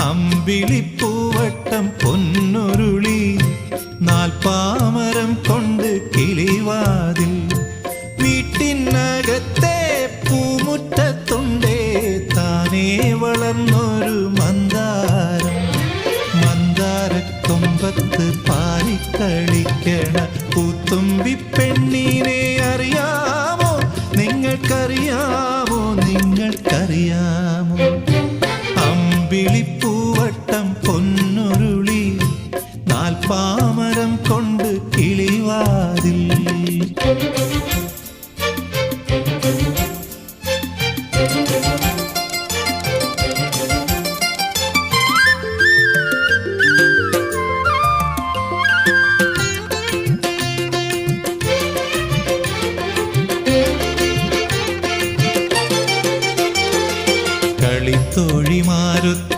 അമ്പിളിപ്പൂവട്ടം പൊന്നുരുളി നാൽപ്പാമരം കൊണ്ട് കിളിവാതിൽ. വീട്ടിനകത്തെ പൂമുറ്റത്തുണ്ടേ താനേ വളർന്നൊരു മന്ദാരം. മന്ദാരക്കൊമ്പത്ത് പാലിക്കളിക്കണ പൂത്തുമ്പി പെണ്ണിനെ അറിയാമോ? നിങ്ങൾക്കറിയാമോ പൂവട്ടം പൊന്നുരുളി നാൽപ്പാമരം കൊണ്ട് കിളിവാതിൽ. തൊഴിമാരുത്തു